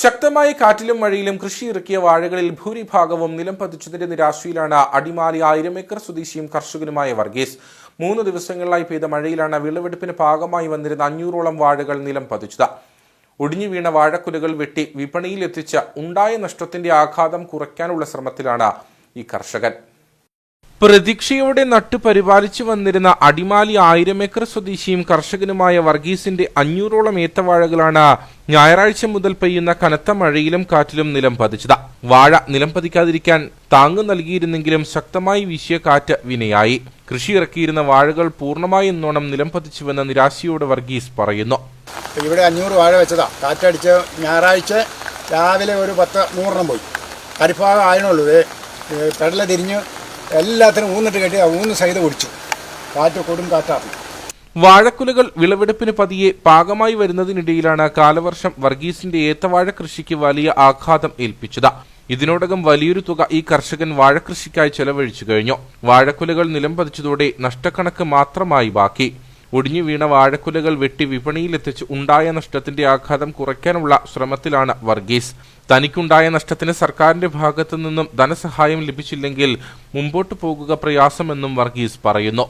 ശക്തമായ കാറ്റിലും മഴയിലും കൃഷി ഇറക്കിയ വാഴകളിൽ ഭൂരിഭാഗവും നിലം പതിച്ചതിന്റെ നിരാശയിലാണ് അടിമാലി ആയിരം ഏക്കർ സ്വദേശിയും കർഷകനുമായ വർഗീസ്. മൂന്ന് ദിവസങ്ങളിലായി പെയ്ത മഴയിലാണ് വിളവെടുപ്പിന് ഭാഗമായി വന്നിരുന്ന അഞ്ഞൂറോളം വാഴകൾ നിലം പതിച്ചത്. ഒടിഞ്ഞു വീണ വാഴക്കുലകൾ വെട്ടി വിപണിയിൽ എത്തിച്ച ഉണ്ടായ നഷ്ടത്തിന്റെ ആഘാതം കുറയ്ക്കാനുള്ള ശ്രമത്തിലാണ് ഈ കർഷകൻ. പ്രതീക്ഷയോടെ നട്ടു പരിപാലിച്ചു വന്നിരുന്ന അടിമാലി ആയിരം ഏക്കർ സ്വദേശിയും കർഷകനുമായ വർഗീസിന്റെ അഞ്ഞൂറോളം ഏത്തവാഴകളാണ് ഞായറാഴ്ച മുതൽ പെയ്യുന്ന കനത്ത മഴയിലും കാറ്റിലും നിലം പതിച്ചത്. വാഴ നിലം പതിക്കാതിരിക്കാൻ താങ്ങു നൽകിയിരുന്നെങ്കിലും ശക്തമായി വീശിയ കാറ്റ് വിനയായി. കൃഷി ഇറക്കിയിരുന്ന വാഴകൾ പൂർണമായി എന്നോണം നിലം പതിച്ചുവെന്ന നിരാശയോട് വർഗീസ് പറയുന്നു. ഇവിടെ അഞ്ഞൂറ് വാഴ വെച്ചതാ. കാറ്റടിച്ച് ഞായറാഴ്ച രാവിലെ ഒരു പത്ത് നൂറെണ്ണം പോയി. കരിഭാഗം ആയണുള്ളൂ കടല തിരിഞ്ഞ് എല്ലാത്തിനും ഊന്നിട്ട് കെട്ടി ആ ഊന്ന് സൈത ഒടിച്ചു കാറ്റ് കൊടും കാറ്റാണ്. വാഴക്കുലകൾ വിളവെടുപ്പിന് പതിയെ പാകമായി വരുന്നതിനിടയിലാണ് കാലവർഷം വർഗീസിന്റെ ഏത്തവാഴ കൃഷിക്ക് വലിയ ആഘാതം ഏൽപ്പിച്ചത്. ഇതിനോടകം വലിയൊരു തുക ഈ കർഷകൻ വാഴക്കൃഷിക്കായി ചെലവഴിച്ചു കഴിഞ്ഞു. വാഴക്കുലകൾ നിലം പതിച്ചതോടെ നഷ്ടക്കണക്ക് മാത്രമായി ബാക്കി. ഒടിഞ്ഞു വീണ വാഴക്കുലകൾ വെട്ടി വിപണിയിലെത്തിച്ച് ഉണ്ടായ നഷ്ടത്തിന്റെ ആഘാതം കുറയ്ക്കാനുള്ള ശ്രമത്തിലാണ് വർഗീസ്. തനിക്കുണ്ടായ നഷ്ടത്തിന് സർക്കാരിന്റെ ഭാഗത്തു നിന്നും ധനസഹായം ലഭിച്ചില്ലെങ്കിൽ മുമ്പോട്ടു പോകുക പ്രയാസമെന്നും വർഗീസ് പറയുന്നു.